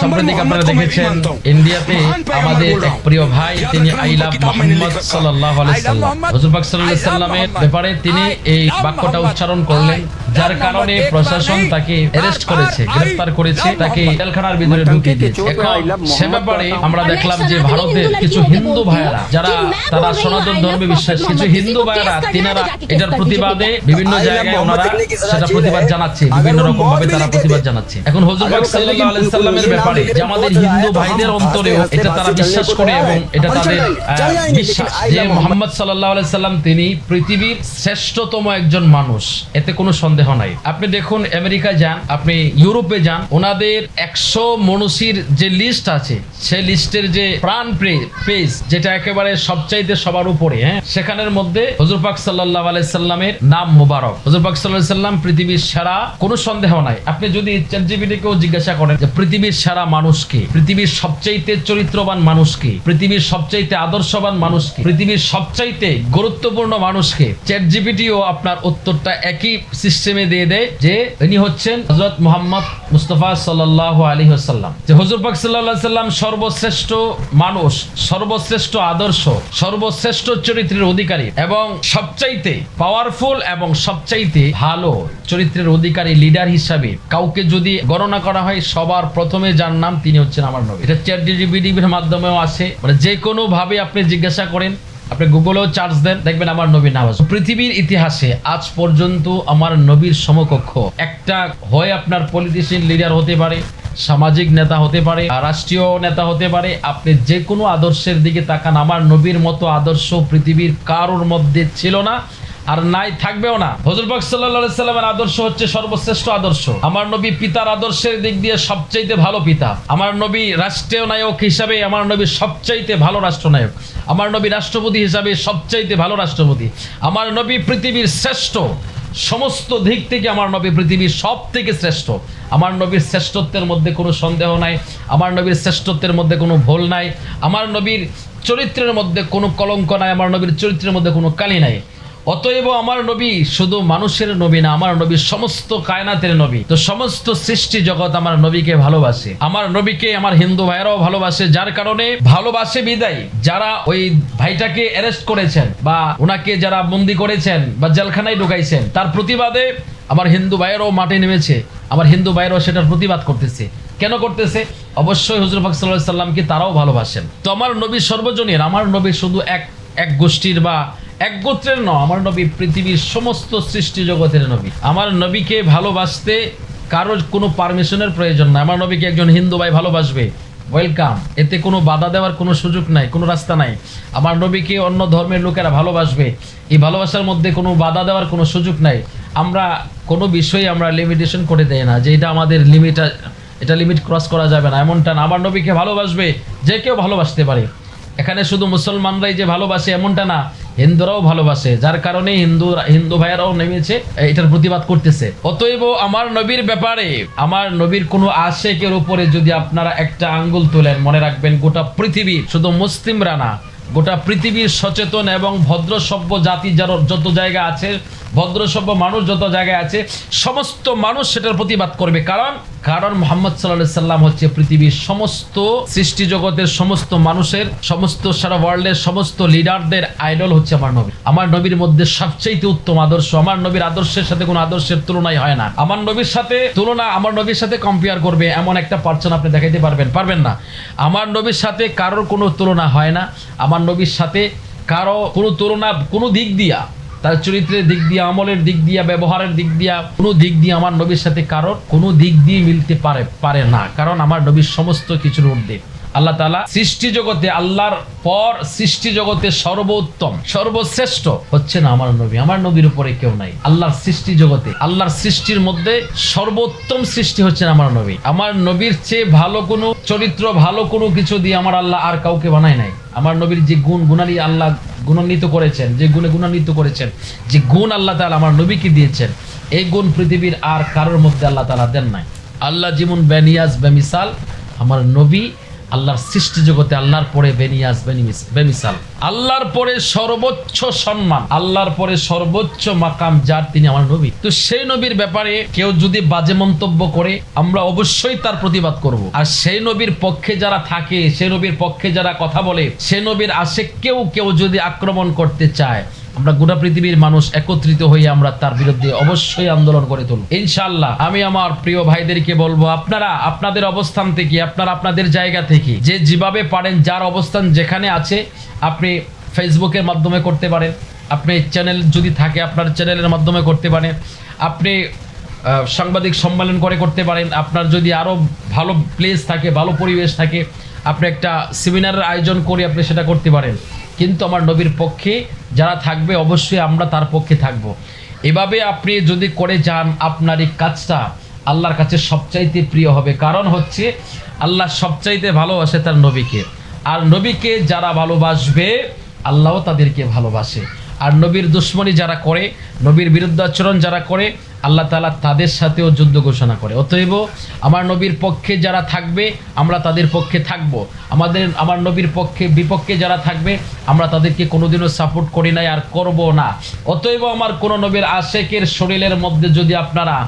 সম্প্রতি আপনারা দেখেছেন ইন্ডিয়াতে আমাদের এক প্রিয় ভাই তিনি আইলা মোহাম্মদ সাল্লাল্লাহু আলাইহি সাল্লাম। হুজুর পাক সাল্লাল্লাহু সাল্লামের ব্যাপারে তিনি এই বাক্যটা উচ্চারণ করলেন যার কারণে প্রশাসন তাকে অ্যারেস্ট করেছে গ্রেফতার করেছে তাকে জেলখানার ভিতরে ঢুকিয়ে দিয়েছে। এখন সে ব্যাপারে আমরা দেখলাম যে ভারতের কিছু হিন্দু ভাইয়েরা যারা তারা সনাতন ধর্মে বিশ্বাস কিছু হিন্দু ভাইয়েরা তিনারা এটার প্রতিবাদে বিভিন্ন জায়গায় ওনারা সেটা প্রতিবাদ জানাচ্ছে বিভিন্ন রকম ভাবে তারা প্রতিবাদ জানাচ্ছে এখন হুজুর পাক সাল্লাল্লাহু আলাইহি সাল্লামের ব্যাপারে যে আমাদের হিন্দু ভাইদের অন্তরেও এটা তারা বিশ্বাস করে এবং এটা তাদের বিশ্বাস। যে মোহাম্মদ আলাইহি সাল্লাম তিনি পৃথিবীর শ্রেষ্ঠতম একজন মানুষ এতে কোনো সন্দেহ নাই। আপনি দেখুন আমেরিকা যান আপনি ইউরোপে যান ওনাদের একশো মনুষীর যে লিস্ট আছে সেই লিস্টের যে প্রাণ পেজ যেটা একেবারে সবচাইতে সবার উপরে হ্যাঁ সেখানের মধ্যে হজুর পাক সাল্লাল্লাহু আলাইহি সাল্লামের নাম মুবারক। হজুর পাক আলাইহি সাল্লাম পৃথিবীর সেরা কোনো সন্দেহ নাই। আপনি যদি চ্যাটজিপিটি কেও জিজ্ঞাসা করেন যে পৃথিবীর সেরা মানুষকে, পৃথিবীর সবচাইতে চরিত্রবান মানুষকে, পৃথিবীর সবচাইতে আদর্শবান মানুষ কে পৃথিবীর সবচাইতে গুরুত্বপূর্ণ মানুষকে চ্যাট জিপিটিও আপনার উত্তরটা একই সিস্টেমে দিয়ে দেয় যে ইনি হচ্ছেন হজরত মোহাম্মদ মুস্তফা সাল্লাহ আলী হাসাল্লাম যে হজুর পাক সাল্লাহ সাল্লাম সর্বশ্রেষ্ঠ মানুষ, সর্বশ্রেষ্ঠ আদর্শ, সর্বশ্রেষ্ঠ চরিত্রের অধিকারী এবং সবচাইতে পাওয়ারফুল এবং সবচাইতে ভালো চরিত্রের অধিকারী লিডার হিসাবে কাউকে যদি গণনা করা হয় সবার প্রথমে যার নাম, তিনি হচ্ছেন আমার নবী। এটা চ্যাট জিপিটির মাধ্যমেও আসে মানে যে কোনো ভাবে আপনি জিজ্ঞাসা করেন, আপনি গুগলেও চার্জ দেন, দেখবেন আমার নবীর নাম আছে। পৃথিবীর ইতিহাসে আজ পর্যন্ত আমার নবীর সমকক্ষ একটা হয় আপনার পলিটিশিয়ান লিডার হতে পারে, সামাজিক নেতা হতে পারে, রাষ্ট্রীয় নেতা হতে পারে। আপনি যে কোনো আদর্শের দিকে তাকান, আমার নবীর মতো আদর্শ পৃথিবীর কারোর মধ্যে ছিল না। আর নাই থাকবেও না। হজুর পাক সাল্লাল্লাহু সাল্লামের আদর্শ হচ্ছে সর্বশ্রেষ্ঠ আদর্শ। আমার নবী পিতার আদর্শের দিক দিয়ে সবচাইতে ভালো পিতা। আমার নবী রাষ্ট্রীয় নায়ক হিসাবে আমার নবী সবচাইতে ভালো রাষ্ট্রনায়ক। আমার নবী রাষ্ট্রপতি হিসাবে সবচাইতে ভালো রাষ্ট্রপতি। আমার নবী পৃথিবীর শ্রেষ্ঠ। সমস্ত দিক থেকে আমার নবী পৃথিবীর সব থেকে শ্রেষ্ঠ। আমার নবীর শ্রেষ্ঠত্বের মধ্যে কোনো সন্দেহ নাই। আমার নবীর শ্রেষ্ঠত্বের মধ্যে কোনো ভুল নাই। আমার নবীর চরিত্রের মধ্যে কোনো কলঙ্ক নাই। আমার নবীর চরিত্রের মধ্যে কোনো কালি নাই। অতএব আমার নবী শুধু মানুষের নবী না, আমার নবী সমস্ত কায়নাতের নবী। তো সমস্ত সৃষ্টি জগৎ আমার নবীকে ভালোবাসে। আমার নবীকে, আমার হিন্দু ভাইরাও ভালোবাসে, যার কারণে ভালোবাসে বিদায়। যারা ওই ভাইটাকে অ্যারেস্ট করেছেন বা ওনাকে যারা বন্দি করেছেন বা জেলখানায় ঢুকাইছেন, তার প্রতিবাদে আমার হিন্দু ভাইয়েরও মাঠে নেমেছে। আমার হিন্দু ভাইয়েরও সেটার প্রতিবাদ করতেছে। কেন করতেছে? অবশ্যই হুজুর পাক সাল্লাল্লাহু সাল্লামকে তারাও ভালোবাসেন। তো আমার নবী সর্বজনীন, আমার নবী শুধু এক এক গোষ্ঠীর বা এক গোত্রের ন আমার নবী পৃথিবীর সমস্ত সৃষ্টি জগতের নবী। আমার নবীকে ভালোবাসতে কারোর কোনো পারমিশনের প্রয়োজন নাই। আমার নবীকে একজন হিন্দু ভাই ভালোবাসবে। ওয়েলকাম। এতে কোনো বাধা দেওয়ার কোনো সুযোগ নাই, কোনো রাস্তা নাই। আমার নবীকে অন্য ধর্মের লোকেরা ভালোবাসবে। এই ভালোবাসার মধ্যে কোনো বাধা দেওয়ার কোনো সুযোগ নাই। আমরা কোনো বিষয়ে আমরা লিমিটেশন করে দেয় না যে এটা আমাদের লিমিট এটা লিমিট ক্রস করা যাবে না। এমনটা না। আমার নবীকে ভালোবাসবে যে কেউ ভালোবাসতে পারে। এখানে শুধু মুসলমানরাই যে ভালোবাসে এমনটা না। হিন্দুরাও ভালোবাসে, যার কারণে হিন্দু হিন্দু ভাইয়ারাও নেমেছে এটার প্রতিবাদ করতেছে। অতএব আমার নবীর ব্যাপারে, আমার নবীর কোনো আশেকের উপরে যদি আপনারা একটা আঙ্গুল তোলেন, মনে রাখবেন গোটা পৃথিবী শুধু মুসলিমরা না, গোটা পৃথিবীর সচেতন এবং ভদ্র সভ্য জাতি যার, যত জায়গা আছে ভদ্র সভ্য মানুষ যত জায়গায় আছে, সমস্ত মানুষ সেটার প্রতিবাদ করবে। কারণ কারণ মোহাম্মদ সাল্লাহ সাল্লাম হচ্ছে পৃথিবীর সমস্ত সৃষ্টি জগতের সমস্ত মানুষের, সমস্ত সারা ওয়ার্ল্ডের সমস্ত লিডারদের আইডল হচ্ছে আমার নবী। আমার নবীর মধ্যে সবচেয়ে উত্তম আদর্শ, আমার নবীর আদর্শের সাথে কোনো আদর্শের তুলনাই হয় না। আমার নবীর সাথে তুলনা আমার নবীর সাথে কম্পেয়ার করবে এমন একটা পার্সন আপনি দেখাইতে পারবেন পারবেন না। আমার নবীর সাথে কারোর কোনো তুলনা হয় না। আমার নবীর সাথে কারও কোনো তুলনা কোনো দিক দিয়া তার চরিত্রের দিক দিয়ে, আমলের দিক দিয়ে, ব্যবহারের দিক দিয়া, কোনো দিক দিয়ে আমার নবীর সাথে কারোর কোনো দিক দিয়ে মিলতে পারে পারে না। কারণ আমার নবীর সমস্ত কিছুর ঊর্ধ্বে। আল্লাহ তালা সৃষ্টি জগতে, আল্লাহর পর সৃষ্টি জগতে সর্বোত্তম, সর্বশ্রেষ্ঠ হচ্ছে না আমার নবী। আমার নবীর উপরে কেউ নাই। আল্লাহর সৃষ্টি জগতে, আল্লাহর সৃষ্টির মধ্যে সর্বোত্তম সৃষ্টি হচ্ছেন আমার নবী। আমার নবীর চেয়ে ভালো কোনো চরিত্র, ভালো কোনো কিছু দিয়ে আমার আল্লাহ আর কাউকে বানায় নাই। আমার নবীর যে গুণ, গুণালী আল্লাহ গুণান্বিত করেছেন, যে গুণে গুণান্বিত করেছেন, যে গুণ আল্লাহ তালা আমার নবীকে দিয়েছেন, এই গুণ পৃথিবীর আর কারোর মধ্যে আল্লাহ তালা দেন নাই। আল্লাহ যেমন বেনিয়াজ বেমিসাল আমার নবী আল্লাহর সৃষ্টি জগতে আল্লাহর পরে বেনিমিস- বেমিসাল আল্লাহর পরে সর্বোচ্চ সম্মান, আল্লাহর পরে সর্বোচ্চ মাকাম যার তিনি আমার নবী। তো সেই নবীর ব্যাপারে কেউ যদি বাজে মন্তব্য করে, আমরা অবশ্যই তার প্রতিবাদ করব। আর সেই নবীর পক্ষে যারা থাকে, সেই নবীর পক্ষে যারা কথা বলে, সে নবীর আশে কেউ কেউ যদি আক্রমণ করতে চায় আমরা গোটা পৃথিবীর মানুষ একত্রিত হয়ে আমরা তার বিরুদ্ধে অবশ্যই আন্দোলন করে তুলব। ইনশাল্লাহ আমি আমার প্রিয় ভাইদেরকে বলব, আপনারা আপনাদের অবস্থান থেকে, আপনারা আপনাদের জায়গা থেকে, যে যেভাবে পারেন, যার অবস্থান যেখানে আছে, আপনি ফেসবুকের মাধ্যমে করতে পারেন। আপনি চ্যানেল যদি থাকে, আপনার চ্যানেলের মাধ্যমে করতে পারেন। আপনি সাংবাদিক সম্মেলন করে করতে পারেন। আপনার যদি আরও ভালো প্লেস থাকে, ভালো পরিবেশ থাকে, আপনি একটা সেমিনারের আয়োজন করে আপনি সেটা করতে পারেন। কিন্তু আমার নবীর পক্ষে যারা থাকবে, অবশ্যই আমরা তার পক্ষে থাকব। এভাবে আপনি যদি করে যান, আপনার এই কাজটা আল্লাহর কাছে সবচাইতে প্রিয় হবে। কারণ হচ্ছে, আল্লাহ সবচাইতে ভালোবাসে তার নবীকে। আর নবীকে যারা ভালোবাসবে, আল্লাহও তাদেরকে ভালোবাসে। আর নবীর দুশ্মনী যারা করে, নবীর বিরুদ্ধাচরণ যারা করে আল্লাহ তাআলা তাদের সাথেও যুদ্ধ ঘোষণা করে। অতএব আমার নবীর পক্ষে যারা থাকবে, আমরা তাদের পক্ষে থাকব। আমাদের, আমার নবীর পক্ষে, বিপক্ষে যারা থাকবে, আমরা তাদেরকে কোনোদিনও সাপোর্ট করি নাই আর করব না। অতএব আমার কোনো নবীর আশেকের শরীরের মধ্যে যদি আপনারা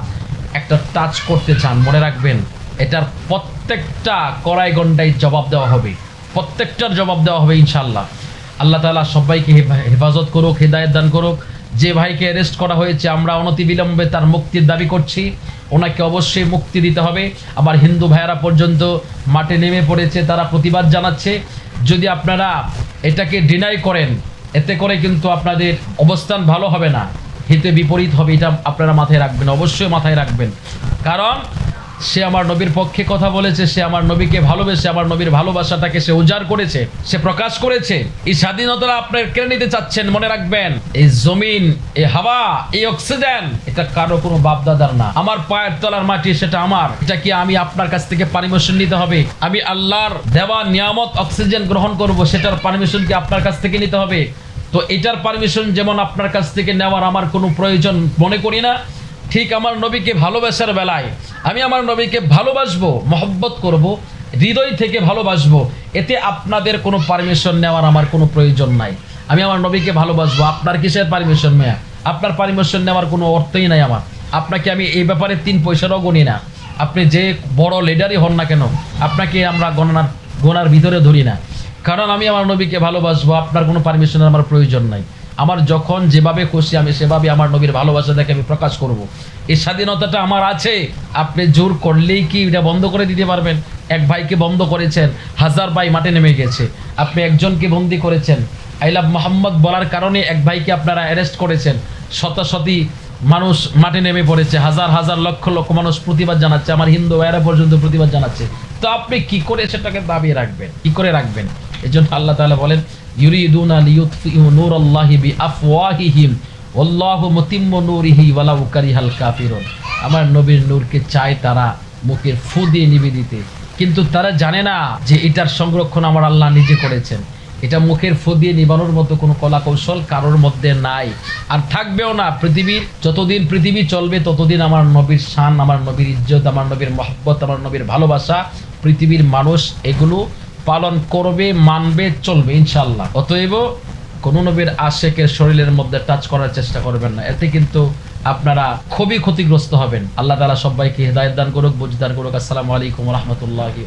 একটা টাচ করতে চান, মনে রাখবেন, এটার প্রত্যেকটা কড়াই গন্ডায় জবাব দেওয়া হবে। প্রত্যেকটার জবাব দেওয়া হবে ইনশাল্লাহ আল্লাহ তালা সবাইকে হেফা- হেফাজত করুক, হেদায়েত দান করুক। যে ভাইকে অ্যারেস্ট করা হয়েছে, আমরা অনতিবিলম্বে তার মুক্তির দাবি করছি। ওনাকে অবশ্যই মুক্তি দিতে হবে। আবার হিন্দু ভাইয়েরা পর্যন্ত মাঠে নেমে পড়েছে, তারা প্রতিবাদ জানাচ্ছে। যদি আপনারা এটাকে ডিনাই করেন, এতে করে কিন্তু আপনাদের অবস্থান ভালো হবে না। হিতে বিপরীত হবে, এটা আপনারা মাথায় রাখবেন, অবশ্যই মাথায় রাখবেন। কারণ সে আমার নবীর পক্ষে কথা বলেছে, সে আমার নবীকে ভালোবেসে, আমার নবীর ভালোবাসাটাকে সে উজাড় করেছে, সে প্রকাশ করেছে। এই স্বাধীনতা আপনার কেড়ে নিতে চাচ্ছেন, মনে রাখবেন। এই জমিন, এই হাওয়া, এই অক্সিজেন, এটা কারও কোনো বাপদাদার না। আমার পায়ের তলার মাটি সেটা আমার। এটা কি আমি আপনার কাছ থেকে পারমিশন নিতে হবে? আমি আল্লাহর দেওয়া নিয়ামত, অক্সিজেন গ্রহণ করব, সেটার পারমিশন কি আপনার কাছ থেকে নিতে হবে? তো এটার পারমিশন যেমন আপনার কাছ থেকে নেওয়ার আমার কোনো প্রয়োজন মনে করি না ঠিক আমার নবীকে ভালোবাসার বেলায় আমি আমার নবীকে ভালোবাসবো, মহব্বত করব, হৃদয় থেকে ভালোবাসবো, এতে আপনাদের কোনো পারমিশন নেওয়ার আমার কোনো প্রয়োজন নাই। আমি আমার নবীকে ভালোবাসবো, আপনার কিসের পারমিশন মেয়া? আপনার পারমিশন নেওয়ার কোনো অর্থই নাই আমার। আপনাকে আমি এই ব্যাপারে তিন পয়সারও গণি না। আপনি যে বড় লিডারই হন না কেন, আপনাকে আমরা গণনার গোনার ভিতরে ধরি না। কারণ আমি আমার নবীকে ভালোবাসবো, আপনার কোনো পারমিশনের আমার প্রয়োজন নাই। আমার যখন যেভাবে খুশি, আমি সেভাবে আমার নবীর ভালোবাসা দেখে আমি প্রকাশ করব। এই স্বাধীনতাটা আমার আছে। আপনি জোর করলেই কি এটা বন্ধ করে দিতে পারবেন? এক ভাইকে বন্ধ করেছেন, হাজার ভাই মাঠে নেমে গেছে। আপনি একজনকে বন্দি করেছেন। আই লাভ মোহাম্মদ বলার কারণে এক ভাইকে আপনারা অ্যারেস্ট করেছেন। শতাশতি মানুষ মাঠে নেমে পড়েছে। হাজার হাজার লক্ষ লক্ষ মানুষ প্রতিবাদ জানাচ্ছে। আমার হিন্দু ভাইয়েরা পর্যন্ত প্রতিবাদ জানাচ্ছে। তো আপনি কি করে সেটাকে দাবি রাখবেন? কি করে রাখবেন? এজন্য আল্লাহ তাআলা বলেন ইউরিদুনা লিয়ুতফিউ নূরাল্লাহি বিআফওয়াহিহিম ওয়াল্লাহু মুতিম্মু আমার নবীর নূরকে চায় তারা মুখের ফু দিয়ে নিবে দিতে। কিন্তু তারা জানে না যে এটার সংরক্ষণ আমার আল্লাহ নিজে করেছেন। এটা মুখের ফু দিয়ে নিবানোর মতো কোনো কলা কৌশল কারোর মধ্যে নাই। আর থাকবেও না, পৃথিবীর যতদিন পৃথিবী চলবে ততদিন আমার নবীর শান, আমার নবীর ইজ্জত, আমার নবীর মহব্বত, আমার নবীর ভালোবাসা, পৃথিবীর মানুষ এগুলো পালন করবে, মানবে, চলবে ইনশাল্লাহ অতএব কোনো নবীর আশেকের শরীরের মধ্যে টাচ করার চেষ্টা করবেন না। এতে কিন্তু আপনারা খুবই ক্ষতিগ্রস্ত হবেন। আল্লাহ তালা সবাইকে হৃদায়ত দান করুক, বুঝদান করুক। আসসালামু আলাইকুম রহমতুল্লাহি